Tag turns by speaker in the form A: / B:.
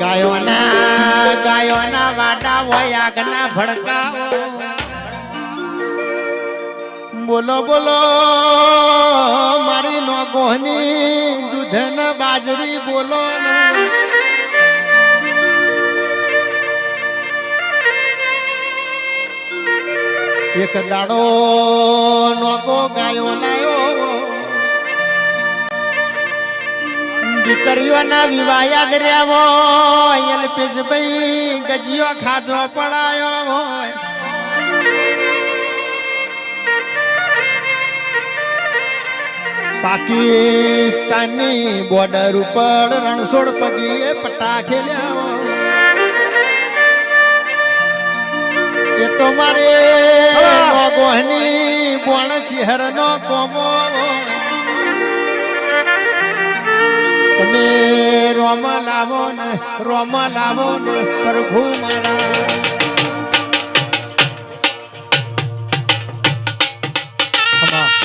A: ગાયોના ગાયોના વાડા હોય આગના ભડકાઓ. બોલો બોલો, મારી નો ગોહની દૂધ બાજરી બોલો એક દાડો નોકો ગાયો દીકરીઓના વિવાયા કર્યા હોય અલ્પેશ ભાઈ ગજીયો ખાજો પડાયો હોય પાકિસ્તાનની બોર્ડર ઉપર રણછોડ પગીએ પટા ખેલ્યા હોય. એ તો મારે ગોહની બોણ ચિહરનો કોમો હોય. લાવો ને રોમ લાવો પ્રભુ મારા Come on.